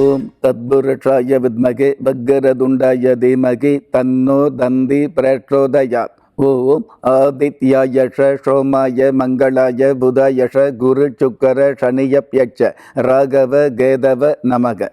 ஓம் தத்புருஷாய வித்மகே பக்கரதுண்டாய தீமகி தன்னோ தந்தி பிரச்சோதயாத் ஓம் ஆதித்யாயஷ சோமாய மங்களாய புதாயஷ குரு சுக்கர சனியப்யட்ச ராகவ கேதவ நமக.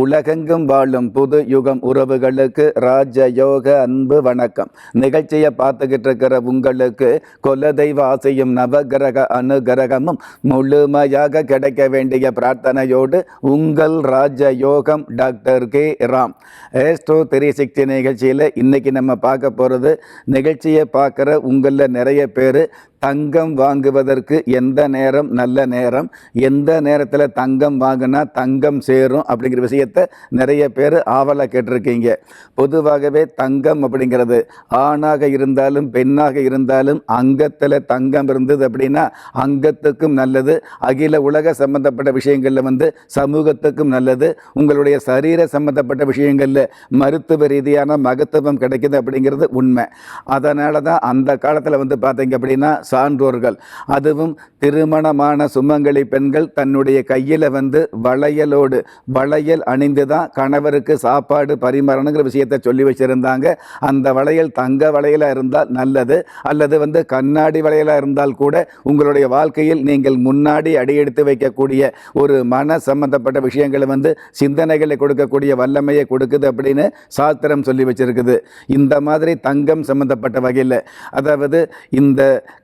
உலகெங்கும் வாழும் புது யுகம் உறவுகளுக்கு ராஜயோக அன்பு வணக்கம். நிகழ்ச்சியை பார்த்துக்கிட்டு இருக்கிற உங்களுக்கு குலதெய்வ ஆசையும் நவகிரக அனுகிரகமும் முழுமையாக கிடைக்க வேண்டிய பிரார்த்தனையோடு உங்கள் ராஜயோகம் doctor K. Ram. Astro three sixty நிகழ்ச்சியில் இன்னைக்கு நம்ம பார்க்க போகிறது நிகழ்ச்சியை பார்க்குற உங்களில் நிறைய பேர் தங்கம் வாங்குவதற்கு எந்த நேரம்? நல்ல நேரம். எந்த நேரத்தில் தங்கம் வாங்கினா தங்கம் சேரும் அப்படிங்கிற விஷயத்த நிறைய பேர் ஆவலாக கேட்டிருக்கீங்க. பொதுவாகவே தங்கம் அப்படிங்கிறது ஆணாக இருந்தாலும் பெண்ணாக இருந்தாலும் அங்கத்தில் தங்கம் இருந்தது அப்படின்னா அங்கத்துக்கும் நல்லது. அகில உலக சம்பந்தப்பட்ட விஷயங்களில் வந்து சமூகத்துக்கும் நல்லது. உங்களுடைய சரீர சம்பந்தப்பட்ட விஷயங்களில் மருத்துவ ரீதியான மகத்துவம் கிடைக்குது அப்படிங்கிறது உண்மை. அதனால தான் அந்த காலத்தில் வந்து பார்த்தீங்க அப்படின்னா சான்றோர்கள். அதுவும் திருமணமான சுமங்கலி பெண்கள் தன்னுடைய கையில் வந்து வளையலோடு வளையல் அணிந்து தான் கணவருக்கு சாப்பாடு பரிமாறணுங்கிற விஷயத்தை சொல்லி வச்சுருந்தாங்க. அந்த வளையல் தங்க வளையலாக இருந்தால் நல்லது. அல்லது வந்து கண்ணாடி வளையலாக இருந்தால் கூட உங்களுடைய வாழ்க்கையில் நீங்கள் முன்னாடி அடியெடுத்து வைக்கக்கூடிய ஒரு மன சம்பந்தப்பட்ட விஷயங்களை வந்து சிந்தனைகளை கொடுக்கக்கூடிய வல்லமையை கொடுக்குது அப்படின்னு சாஸ்திரம் சொல்லி வச்சிருக்குது. இந்த மாதிரி தங்கம் சம்பந்தப்பட்ட வகையில். அதாவது இந்த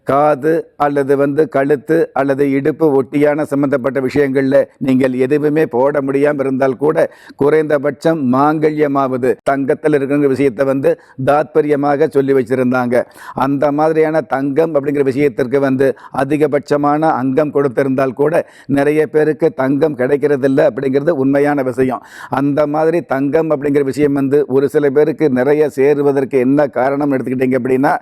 காது அல்லது வந்து கழுத்து அல்லது இடுப்பு ஒட்டியான சம்பந்தப்பட்ட விஷயங்களில் நீங்கள் எதுவுமே போட முடியாமல் இருந்தால் கூட குறைந்தபட்சம் மாங்கல்யமாவது தங்கத்தில் இருக்கிற விஷயத்தை வந்து தாத்பரியமாக சொல்லி வச்சுருந்தாங்க. அந்த மாதிரியான தங்கம் அப்படிங்கிற விஷயத்திற்கு வந்து அதிகபட்சமான அங்கம் கொடுத்திருந்தால் கூட நிறைய பேருக்கு தங்கம் கிடைக்கிறதில்ல அப்படிங்கிறது உண்மையான விஷயம். அந்த மாதிரி தங்கம் அப்படிங்கிற விஷயம் வந்து ஒரு சில பேருக்கு நிறைய சேருவதற்கு என்ன காரணம் எடுத்துக்கிட்டீங்க அப்படின்னா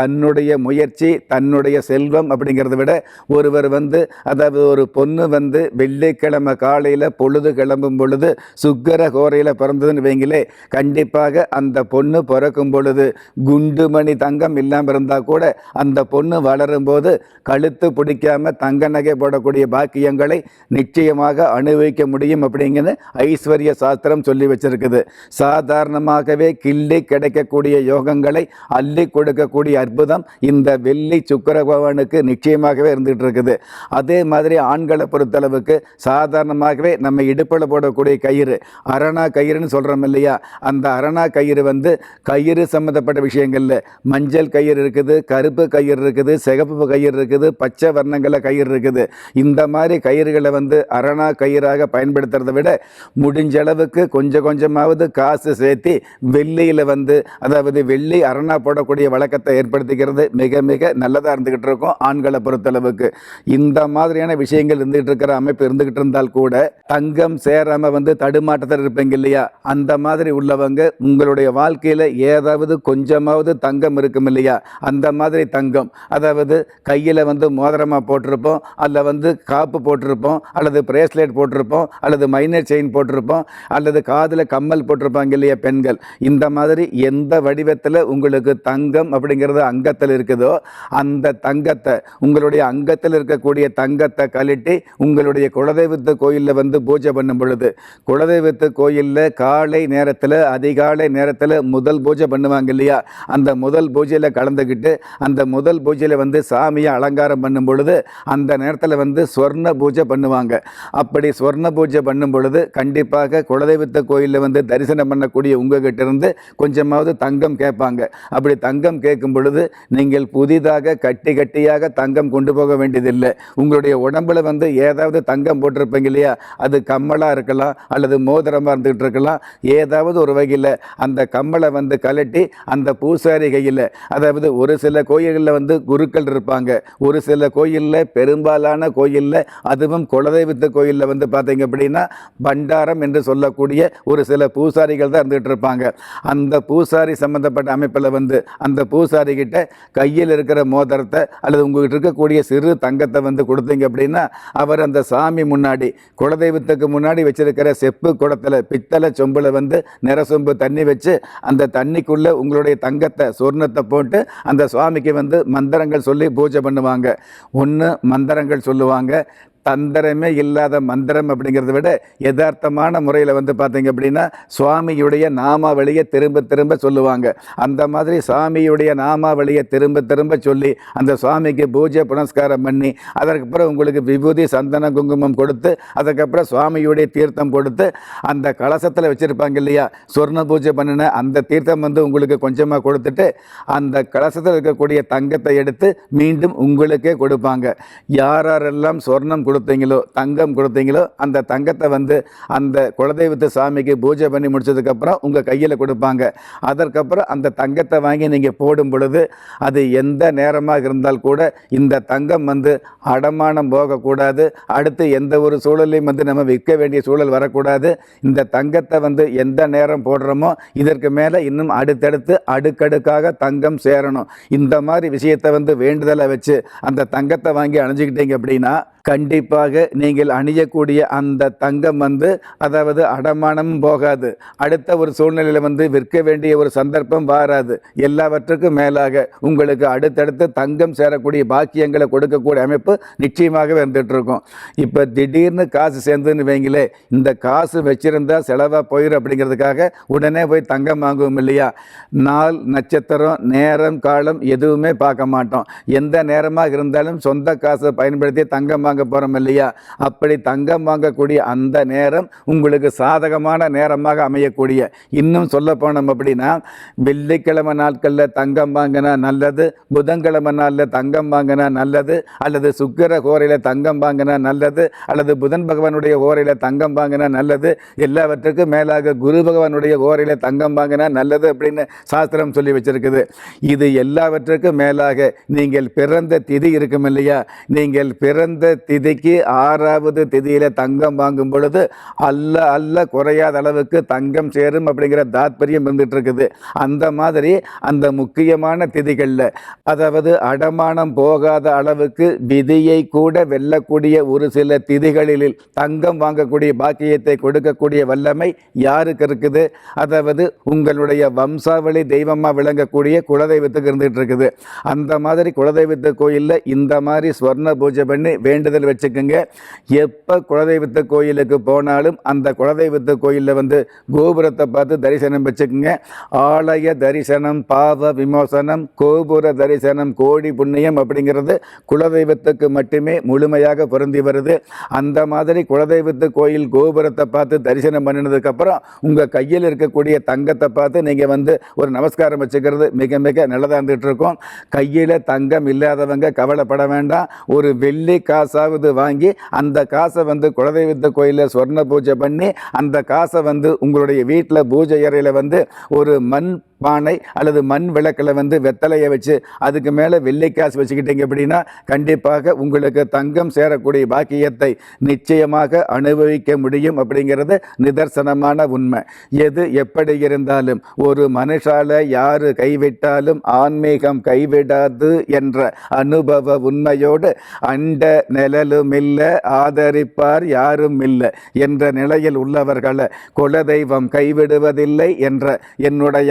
தன்னுடைய முயற்சி தன் தன்னுடைய செல்வம் அப்படிங்கிறத விட ஒருவர் வந்து அதாவது ஒரு பொண்ணு வந்து வெள்ளிக்கிழமை காலையில் பொழுது கிளம்பும் பொழுது சுக்கர கோரையில் பிறந்ததுன்னு வைங்களே கண்டிப்பாக அந்த பொண்ணு பிறக்கும் பொழுது குண்டுமணி தங்கம் இல்லாமல் இருந்தால் கூட அந்த பொண்ணு வளரும் போது கழுத்து பிடிக்காம தங்க நகை போடக்கூடிய பாக்கியங்களை நிச்சயமாக அனுபவிக்க முடியும் அப்படிங்கிறது ஐஸ்வர்ய சாஸ்திரம் சொல்லி வச்சிருக்குது. சாதாரணமாகவே கிள்ளி கிடைக்கக்கூடிய யோகங்களை அள்ளி கொடுக்கக்கூடிய அற்புதம் இந்த வெள்ளி சுக்கர பகவானுக்கு நிச்சயமாகவே இருந்துகிட்டு இருக்குது அதே மாதிரி ஆண்களை பொறுத்தளவுக்கு சாதாரணமாகவே நம்ம இடுப்பில் போடக்கூடிய கயிறு அரணா கயிறுன்னு சொல்கிறோம் இல்லையா? அந்த அரணா கயிறு வந்து கயிறு சம்மந்தப்பட்ட விஷயங்களில் மஞ்சள் கயிறு இருக்குது கருப்பு கயிறு இருக்குது சிகப்பு கயிறு இருக்குது பச்சை வர்ணங்களில் கயிறு இருக்குது. இந்த மாதிரி கயிறுகளை வந்து அரணா கயிறாக பயன்படுத்துறதை விட முடிஞ்ச அளவுக்கு கொஞ்சம் கொஞ்சமாவது காசு சேர்த்தி வெள்ளியில் வந்து அதாவது வெள்ளி அரணா போடக்கூடிய வழக்கத்தை ஏற்படுத்திக்கிறது மிக மிக நல்லதாக இருந்துக்கிட்டு இருக்கோம். ஆண்களை பொறுத்தளவுக்கு. இந்த மாதிரியான விஷயங்கள் இருந்துகிட்டு இருக்கிற அமைப்பு இருந்துகிட்டு இருந்தால் கூட தங்கம் சேராம வந்து தடுமாட்டத்தில் இருப்பீங்க இல்லையா? அந்த மாதிரி உள்ளவங்க உங்களுடைய வாழ்க்கையில் ஏதாவது கொஞ்சமாவது தங்கம் இருக்கும் இல்லையா? அந்த மாதிரி தங்கம். அதாவது கையில் வந்து மோதிரமாக போட்டிருப்போம் அல்ல வந்து காப்பு போட்டிருப்போம் அல்லது பிரேஸ்லெட் போட்டிருப்போம் அல்லது மைனர் செயின் போட்டிருப்போம் அல்லது காதில் கம்மல் போட்டிருப்பாங்க இல்லையா பெண்கள்? இந்த மாதிரி எந்த வடிவத்தில் உங்களுக்கு தங்கம் அப்படிங்கிறது அங்கத்தில் இருக்குதோ அந்த தங்கத்தை உங்களுடைய அங்கத்தில் இருக்கக்கூடிய தங்கத்தை கழட்டி உங்களுடைய குலதெய்வத்து கோயிலில் வந்து பூஜை பண்ணும் பொழுது குலதெய்வத்து கோயிலில் காலை நேரத்தில் அதிகாலை நேரத்தில் முதல் பூஜை பண்ணுவாங்க இல்லையா? அந்த முதல் பூஜையில் கலந்துக்கிட்டு அந்த முதல் பூஜையில் வந்து சாமியை அலங்காரம் பண்ணும் பொழுது அந்த நேரத்தில் வந்து சொர்ண பூஜை பண்ணுவாங்க. அப்படி சொர்ண பூஜை பண்ணும் பொழுது கண்டிப்பாக குலதெய்வத்து கோயிலில் வந்து தரிசனம் பண்ணக்கூடிய உங்ககிட்ட இருந்து கொஞ்சமாவது தங்கம் கேட்பாங்க. அப்படி தங்கம் கேட்கும் பொழுது நீங்கள் புதிதாக கட்டி கட்டியாக தங்கம் கொண்டு போக வேண்டியதில்லை. உங்களுடைய உடம்புல வந்து ஏதாவது தங்கம் போட்டிருப்பீங்க இல்லையா? அது கம்மலாக இருக்கலாம் அல்லது மோதிரமாக இருந்துகிட்டு இருக்கலாம். ஏதாவது ஒரு வகையில் அந்த கம்மலை வந்து கலட்டி அந்த பூசாரி கையில் அதாவது ஒரு சில கோயில்களில் வந்து குருக்கள் இருப்பாங்க. ஒரு சில கோயிலில் பெரும்பாலான கோயிலில் அதுவும் குலதெய்வத்து கோயிலில் வந்து பார்த்தீங்க அப்படின்னா பண்டாரம் என்று சொல்லக்கூடிய ஒரு சில பூசாரிகள் தான் இருந்துகிட்டு இருப்பாங்க. அந்த பூசாரி சம்பந்தப்பட்ட அமைப்பில் வந்து அந்த பூசாரி கிட்ட கையில் இருக்கிற மோதிரத்தை அல்லது உங்ககிட்ட இருக்கக்கூடிய சிறு தங்கத்தை வந்து கொடுத்தீங்க அப்படின்னா அவர் அந்த சாமி முன்னாடி குலதெய்வத்துக்கு முன்னாடி வச்சிருக்கிற செப்பு குடத்தில் பித்தளை சொம்பில் வந்து நிற சொம்பு தண்ணி வச்சு அந்த தண்ணிக்குள்ளே உங்களுடைய தங்கத்தை சொர்ணத்தை போட்டு அந்த சுவாமிக்கு வந்து மந்திரங்கள் சொல்லி பூஜை பண்ணுவாங்க. ஒன்று மந்திரங்கள் சொல்லுவாங்க. தந்திரமே இல்லாத மந்திரம் அப்படிங்கிறத விட யதார்த்தமான முறையில் வந்து பார்த்தீங்க அப்படின்னா சுவாமியுடைய நாமாவளியை திரும்ப திரும்ப சொல்லுவாங்க. அந்த மாதிரி சாமியுடைய நாமாவளியை திரும்ப திரும்ப சொல்லி அந்த சுவாமிக்கு பூஜை புனஸ்காரம் பண்ணி அதற்கப்புறம் உங்களுக்கு விபூதி சந்தன குங்குமம் கொடுத்து அதுக்கப்புறம் சுவாமியுடைய தீர்த்தம் கொடுத்து அந்த கலசத்தில் வச்சுருப்பாங்க இல்லையா? சொர்ண பூஜை பண்ணின அந்த தீர்த்தம் வந்து உங்களுக்கு கொஞ்சமாக கொடுத்துட்டு அந்த கலசத்தில் இருக்கக்கூடிய தங்கத்தை எடுத்து மீண்டும் உங்களுக்கே கொடுப்பாங்க. யாரெல்லாம் சொர்ணம் கொடுத்தீங்களோ தங்கம் கொடுத்தீங்களோ அந்த தங்கத்தை வந்து அந்த குலதெய்வத்து சாமிக்கு பூஜை பண்ணி முடிச்சதுக்கப்புறம் உங்கள் கையில் கொடுப்பாங்க. அதற்கப்புறம் அந்த தங்கத்தை வாங்கி நீங்கள் போடும் பொழுது அது எந்த நேரமாக இருந்தால் கூட இந்த தங்கம் வந்து அடமானம் போகக்கூடாது. அடுத்து எந்த ஒரு சூழலையும் வந்து நம்ம விற்க வேண்டிய சூழல் வரக்கூடாது. இந்த தங்கத்தை வந்து எந்த நேரம் போடுறோமோ இதற்கு மேலே இன்னும் அடுத்தடுத்து அடுக்கடுக்காக தங்கம் சேரணும். இந்த மாதிரி விஷயத்தை வந்து வேண்டுதலை வச்சு அந்த தங்கத்தை வாங்கி அணிஞ்சுக்கிட்டீங்க அப்படின்னா கண்டிப்பாக நீங்கள் அணியக்கூடிய அந்த தங்கம் வந்து அதாவது அடமானமும் போகாது. அடுத்த ஒரு சூழ்நிலையில் வந்து விற்க வேண்டிய ஒரு சந்தர்ப்பம் வாராது. எல்லாவற்றுக்கும் மேலாக உங்களுக்கு அடுத்தடுத்து தங்கம் சேரக்கூடிய பாக்கியங்களை கொடுக்கக்கூடிய அமைப்பு நிச்சயமாக வந்துட்டுருக்கும். இப்போ திடீர்னு காசு சேர்ந்துன்னு வைங்களே இந்த காசு வச்சுருந்தா செலவாக போயிடும் அப்படிங்கிறதுக்காக உடனே போய் தங்கம் வாங்குவோம் இல்லையா? நாள் நட்சத்திரம் நேரம் காலம் எதுவுமே பார்க்க மாட்டோம். எந்த நேரமாக இருந்தாலும் சொந்த காசை பயன்படுத்தி தங்கம் வாங்க போகிறோம் இல்லையா? அப்படி தங்கம் வாங்கக்கூடிய அந்த நேரம் உங்களுக்கு சாதகமான நேரமாக அமையக்கூடிய. இன்னும் சொல்ல போனோம் அப்படின்னா வெள்ளிக்கிழமை நாட்களில் தங்கம் வாங்கினா நல்லது புதன்கிழமை நாளில் தங்கம் வாங்கினா நல்லது அல்லது சுக்கிர கோரையில் தங்கம் வாங்கினா நல்லது அல்லது புதன் பகவானுடைய ஓரையில் தங்கம் வாங்கினா நல்லது எல்லாவற்றுக்கும் மேலாக குரு பகவானுடைய ஓரையில் தங்கம் வாங்கினா நல்லது அப்படின்னு சாஸ்திரம் சொல்லி வச்சிருக்குது. இது எல்லாவற்றுக்கும் மேலாக நீங்கள் பிறந்த திதி இருக்கும் இல்லையா? நீங்கள் பிறந்த திதிக்கு ஆறாவது திதியில் தங்கம் வாங்கும் பொழுது அல்ல அல்ல குறையாத அளவுக்கு தங்கம் சேரும் அப்படிங்கிற தாத்பரியம் இருந்துட்டு இருக்குது அந்த மாதிரி அந்த முக்கியமான திதிகளில் அதாவது அடமானம் போகாத அளவுக்கு விதியை கூட வெல்லக்கூடிய ஒரு சில திதிகளில் தங்கம் வாங்கக்கூடிய பாக்கியத்தை கொடுக்கக்கூடிய வல்லமை யாருக்கு இருக்குது? அதாவது உங்களுடைய வம்சாவளி தெய்வமாக விளங்கக்கூடிய குலதெய்வத்துக்கு இருந்துகிட்டு இருக்குது அந்த மாதிரி குலதெய்வத்து கோயிலில் இந்த மாதிரி ஸ்வர்ண பூஜை பண்ணி வேண்டும் வேண்டுதல் வச்சுக்கோங்க. எப்போ குலதெய்வத்து கோயிலுக்கு போனாலும் அந்த குலதெய்வத்து கோயிலில் வந்து கோபுரத்தை பார்த்து தரிசனம் வச்சுக்கோங்க. ஆலய தரிசனம் பாவ விமோசனம் கோபுர தரிசனம் கோடி புண்ணியம் அப்படிங்கிறது குலதெய்வத்துக்கு மட்டுமே முழுமையாக பொருந்தி வருது. அந்த மாதிரி குலதெய்வத்து கோயில் கோபுரத்தை பார்த்து தரிசனம் பண்ணினதுக்கப்புறம் உங்கள் கையில் இருக்கக்கூடிய தங்கத்தை பார்த்து நீங்கள் வந்து ஒரு நமஸ்காரம் வச்சுக்கிறது மிக மிக நல்லதாக இருந்துகிட்டு இருக்கும். கையில் தங்கம் இல்லாதவங்க கவலைப்பட வேண்டாம். ஒரு வெள்ளி காசாவது வாங்கி அந்த காசை வந்து குலதெய்வத்த கோயிலில் சொர்ண பூஜை பண்ணி அந்த காசை வந்து உங்களுடைய வீட்டில் பூஜை அறையில் வந்து ஒரு மண் பானை அல்லது மண் விளக்கில் வந்து வெத்தலையை வச்சு அதுக்கு மேலே வெள்ளைக்காசு வச்சுக்கிட்டீங்க அப்படின்னா கண்டிப்பாக உங்களுக்கு தங்கம் சேரக்கூடிய பாக்கியத்தை நிச்சயமாக அனுபவிக்க முடியும் அப்படிங்கிறது நிதர்சனமான உண்மை. எது எப்படி இருந்தாலும் ஒரு மனுஷால யாரு கைவிட்டாலும் ஆன்மீகம் கைவிடாது என்ற அனுபவ உண்மையோடு அண்ட நிழலும் இல்லை ஆதரிப்பார் யாரும் இல்லை என்ற நிலையில் உள்ளவர்களை குலதெய்வம் கைவிடுவதில்லை என்ற என்னுடைய